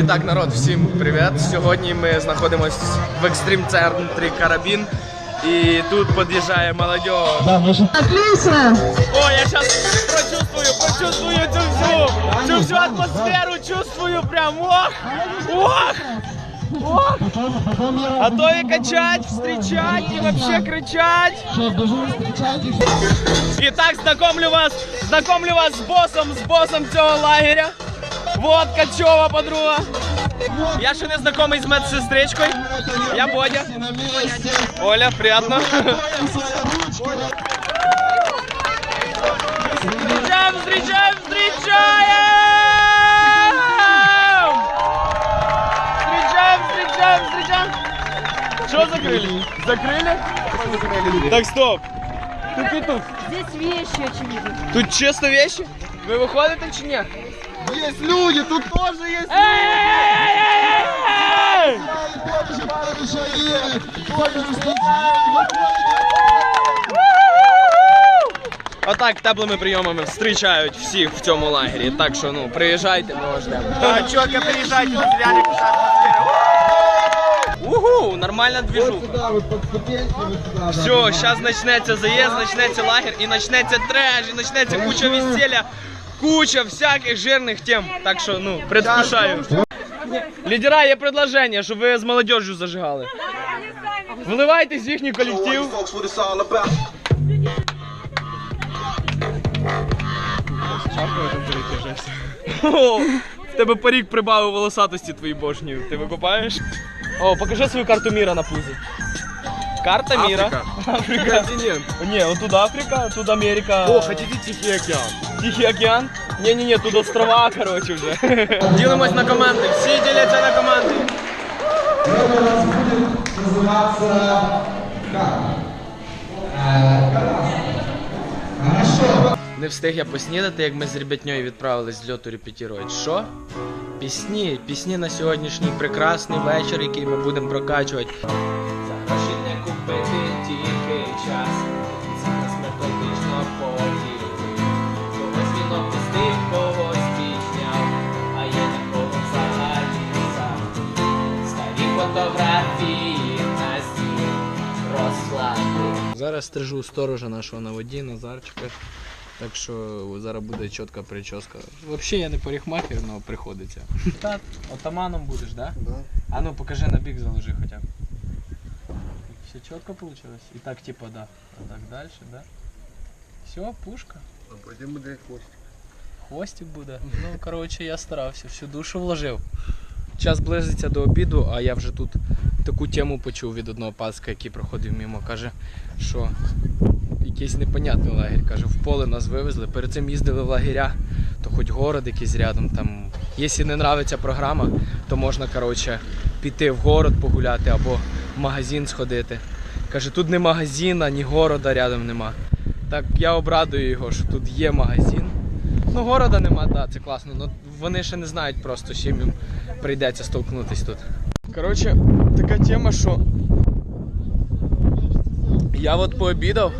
І так, народ, всім привіт. Сьогодні ми знаходимося в екстрім центрі Карабін. І тут під'їжджає молодь. Отлично! О, я зараз прочувствую, прочувствую цю всю, цю всю атмосферу, чувствую прям. Ох! Ох! Ох! Готові качать, встречать і вообще кричать. Що, дуже зустрічайтесь. І так знакомлю вас, знакомлю вас з босом, з босом цього лагеря. Вот Качова подруга. Я ще не знайомий з медсестричкою. Я Бодя. На місці. Оля, приятно. Встречаем, встречаем, встречаем! Встречаем, встречаем, встречаем! Что закрыли? Закрыли? Так, стоп. Тук-тук. Здесь вещи, очевидно. Тут чисто вещи? Ви виходите чи ні? Є люди, тут є. Боже, Отак теплими прийомами зустрічають всіх в цьому лагері. Так що ну приїжджайте, ми вас ждемо. Да, четко приезжайте, у нас реально. Угу, нормальна ступеньками. Все, зараз почнеться заїзд, почнеться лагерь і почнеться треш, і почнеться куча весілля, куча всяких жирних тем. Так що, ну, предвкушаю. Лідера, є предложення, щоб ви з молодежю зажигали. Вливайтесь в їхній колектив. В тебе парік прибавив волосатості твої бошні. Ти викупаєш? О, покажи свою карту міра на пузі. Карта міра. Африка. Континент. Ні, отут Африка, тут Америка. О, хотите Тихий океан. Тихий океан? Ні-ні-ні, тут острова, коротше вже. Ділимось на команди. Всі діляться на команди. Називатися как? Е, Карас. Хорошо. Не встиг я поснідати, як ми з ребятньою відправились з льоту репетірувати. Що? Пісні, пісні на сьогоднішній прекрасний вечір, який ми будемо прокачувати. Час. Це методично поділили. Когось він опустив, когось підняв, а є такого взагалі не сам. Старі фотографії на стіл розклади. Зараз стрижу сторожа нашого на воді, Назарчика. Так що зараз буде чітка прическа. Взагалі я не парикмахер, але приходиться. Так, отаманом будеш, так? Да? А ну покажи на бік заложи хоча б. Все чітко вийшло? І так, типа, да. А так далі, да? Все, пушка. А потім буде хвост. Хвостик буде. Ну, коротше, я старався, всю душу вложив. Час близиться до обіду, а я вже тут таку тему почув від одного паска, який проходив мимо. Каже, що якийсь непонятний лагерь. Каже, в поле нас вивезли. Перед цим їздили в лагеря, то хоч город якийсь рядом там. Якщо не нравиться програма, то можна коротше, піти в город погуляти або в магазин сходити. Каже, тут не магазина, ні города рядом нема. Так я обрадую його, що тут є магазин. Ну, города нема, да, це класно. Ну вони ще не знають просто, з чим їм прийдеться столкнутись тут. Коротше, така тема, що я от пообідав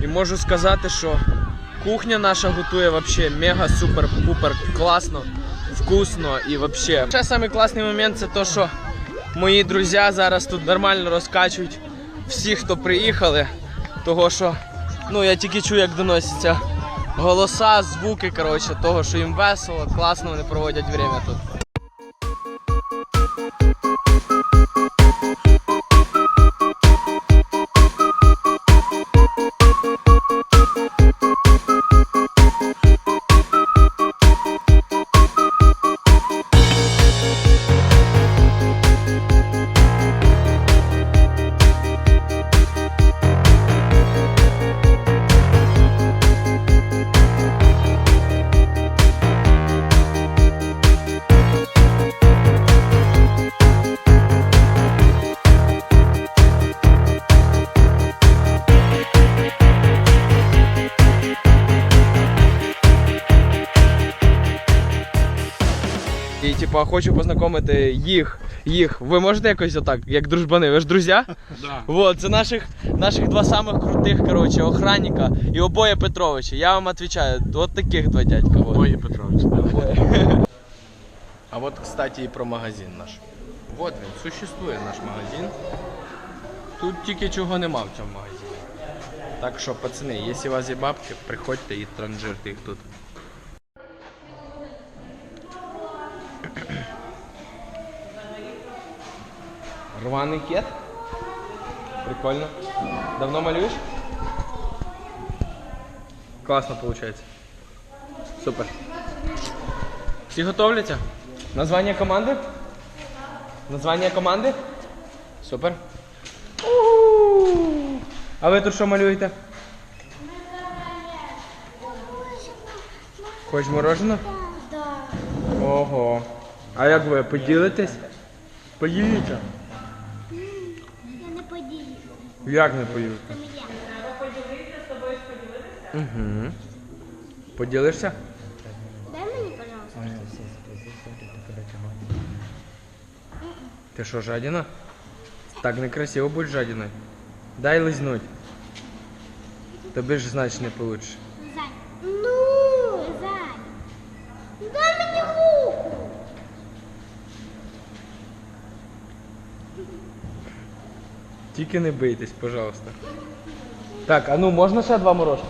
і можу сказати, що кухня наша готує вообще мега супер пупер класно, вкусно і вообще. Ще самий класний момент це то, що мої друзі зараз тут нормально розкачують всіх, хто приїхали. Того що ну я тільки чую, як доносяться голоса, звуки, коротше, того, що їм весело, класно вони проводять время тут. Типа хочу познайомити їх. Їх. Ви можете якось отак, як дружбани, ви ж друзі? Да. Вот, це наших, наших два самих крутих, коротше, охранника і обоє Петровича. Я вам відповідаю, от таких два дядька. Вот. Ой, Петрович. А от, кстати, і про магазин наш. Вот він, существує наш магазин. Тут тільки чого нема в цьому магазині. Так що, пацани, якщо у вас є бабки, приходьте і транжирте їх тут. Рваний кет? Прикольно. Давно малюєш? Класно виходить. Супер. Всі готовляться? Названня команди? Названня команди? Супер. А ви тут що малюєте? Хочеш мороженого? Ого. А як ви поділитесь? Поділіться. Я не пою? Треба поділитися, з поділитися? Угу. Поділишся? Дай мені, пожалуйста. Ти що, жадіна? Так некрасиво будь жадіною. Дай лизнуть. Тобі ж значно не получиш. Зай. Ну, зай. Дай мені руку. Тільки не бийтесь, пожалуйста. Так, а ну можна ще два морожки?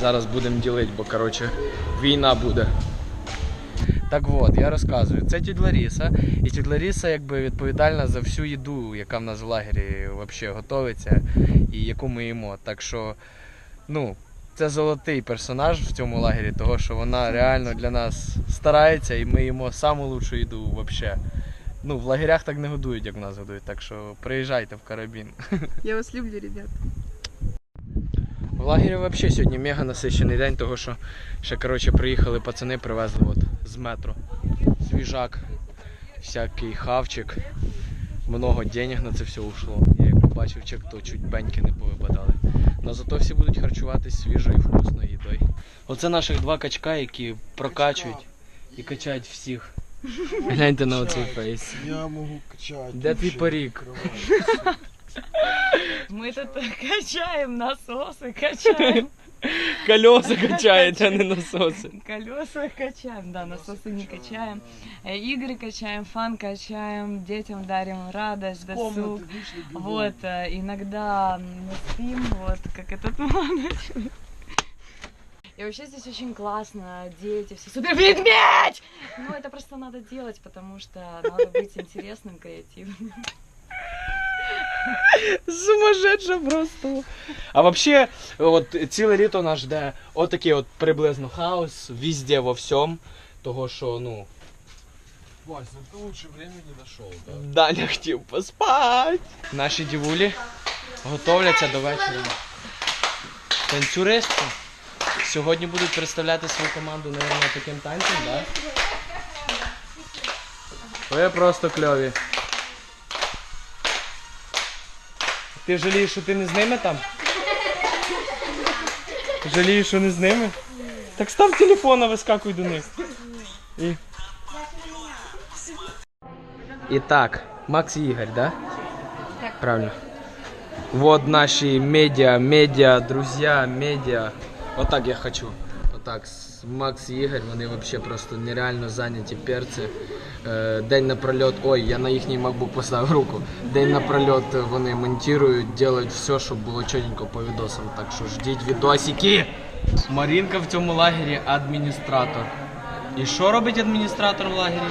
Зараз будемо ділити, бо коротше війна буде. Так от, я розказую. Це тіть Ларіса. І тіть Ларіса якби відповідальна за всю їду, яка в нас в лагері взагалі готується і яку ми їмо. Так що, ну, це золотий персонаж в цьому лагері, того що вона реально для нас старається і ми їмо саму лучшу їду взагалі. Ну, в лагерях так не годують, як в нас годують, так що приїжджайте в карабін. Я вас люблю, ребят. В лагері взагалі сьогодні мега насичений день, того що ще коротше приїхали пацани, привезли от з метро. Свіжак, всякий хавчик. Много денег на це все ушло. Я як побачив чек, то чуть беньки не повипадали. Но зато всі будуть харчуватись свіжою і вкусною їдою. Оце наших два качка, які прокачують і качають всіх. Гляньте на оцей фейс. Я можу качати. Де твій парік? Мы тут качаем насосы, качаем. Колеса качають, а не насоси. Колеса качаем, да, насосы не качаем. Игры качаем, фан качаем, детям дарим радость, досуг. Вот, иногда мы спим, вот, как этот молодой И вообще здесь очень классно, дети все супер ведмедь! Ну, это просто надо делать, потому что надо быть интересным, креативным. Сумасшедша просто. А вообще, от ціле літо нас жде отакий от приблизно хаос, везде во всьому. Того, що, ну, Вась, ну ты лучше времени нашел, да? Даня хотів поспать. Наші дівулі готовляться до вечора. Танцюристи сьогодні будуть представляти свою команду, мабуть, таким танцем, так? Да? Ви просто кльові. Ти жалієш, що ти не з ними там? Жалієш, що не з ними? Так став телефон, а вискакуй до них. І... І так, Макс і Ігор, да? Так. Правильно. Вот наші медіа, медіа, друзі, медіа. Отак я хочу. Отак, Макс і Ігор, вони взагалі просто нереально зайняті перці. Е, День напрольот, ой, я на їхній MacBook поставив руку. День напрольот вони монтують, роблять все, щоб було чотенько по відосам. Так що ждіть відосики. Марінка в цьому лагері адміністратор. І що робить адміністратор в лагері?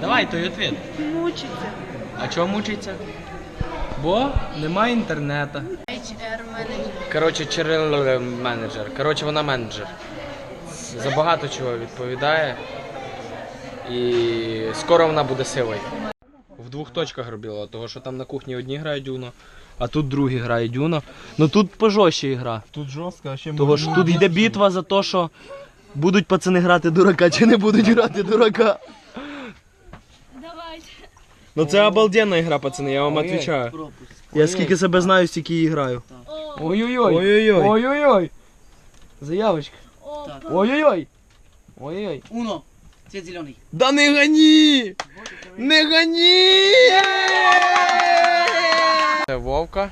Давай той відповідь. Мучите. А чого мучиться? Бо немає інтернету. Коротше, черел менеджер. Коротше, вона менеджер. За багато чого відповідає. І скоро вона буде силою. В двох точках робила, того що там на кухні одні грають Дюно, а тут другі грають Дюно. Ну тут пожорстче гра. Тут жорстко, а ще Того що тут йде битва за те, що будуть пацани грати дурака чи не будуть грати дурака. Давайте. Ну це обалденна гра, пацани, я вам відповідаю. Я скільки себе знаю, стільки і граю. Ой-ой-ой. Ой-ой-ой. Ой-ой-ой. Заявочка. Ой-ой-ой. Ой-ой-ой. Уно. Цвет зеленый. Да не гони! Не гони! Це Вовка,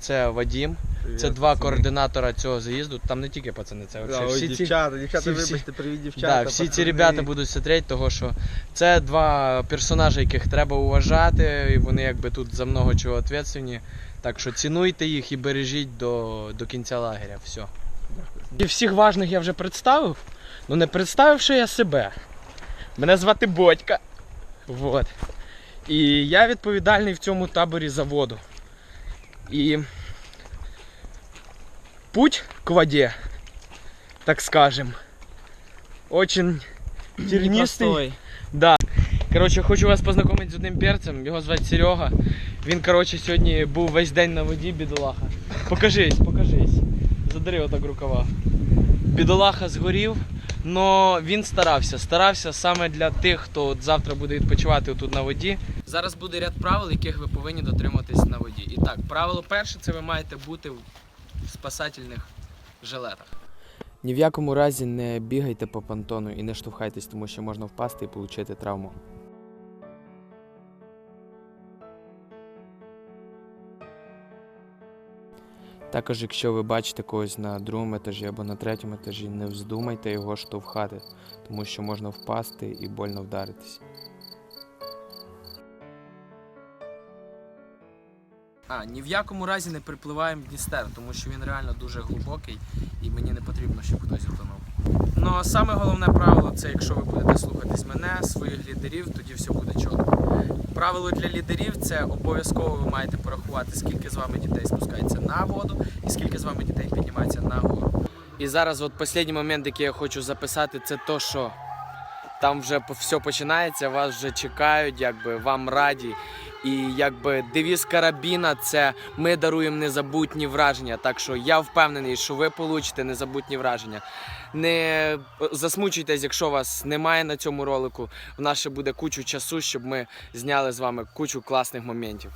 це Вадім, Це два координатора цього заїзду. Там не тільки пацани, це Да, взагалі ой, всі ці. дівчата, дівчата, всі- всі- вибачте, привіт, дівчата. Да, всі ці пацани. ребята будуть смотреть, того що це два персонажі, яких треба уважати, і вони якби тут за много чого відповідальні. Так що цінуйте їх і бережіть до, до кінця лагеря. Все. І всіх важних я вже представив, ну не представивши я себе. Мене звати Бодька. Вот. І я відповідальний в цьому таборі за воду. І путь к воде, так скажем, очень тернистый. Да. Коротше, хочу вас познайомити з одним перцем, його звати Серега. Він, коротше, сьогодні був весь день на воді, бідолаха. Покажись, покажись. Задери отак рукава. Бідолаха згорів, але він старався. Старався саме для тих, хто от завтра буде відпочивати тут на воді. Зараз буде ряд правил, яких ви повинні дотримуватись на воді. І так, правило перше це ви маєте бути спасательних жилетах. Ні в якому разі не бігайте по понтону і не штовхайтесь, тому що можна впасти і отримати травму. Також, якщо ви бачите когось на другому етажі або на третьому етажі, не вздумайте його штовхати, тому що можна впасти і больно вдаритись. А, ні в якому разі не припливаємо в Дністер, тому що він реально дуже глибокий і мені не потрібно, щоб хтось утонув. Ну а саме головне правило це якщо ви будете слухатись мене, своїх лідерів, тоді все буде чітко. Правило для лідерів це обов'язково ви маєте порахувати, скільки з вами дітей спускається на воду і скільки з вами дітей піднімається на гору. І зараз, от останній момент, який я хочу записати, це то, що там вже все починається, вас вже чекають, якби вам раді. І якби девіз карабіна це ми даруємо незабутні враження. Так що я впевнений, що ви получите незабутні враження. Не засмучуйтесь, якщо вас немає на цьому ролику. В нас ще буде кучу часу, щоб ми зняли з вами кучу класних моментів.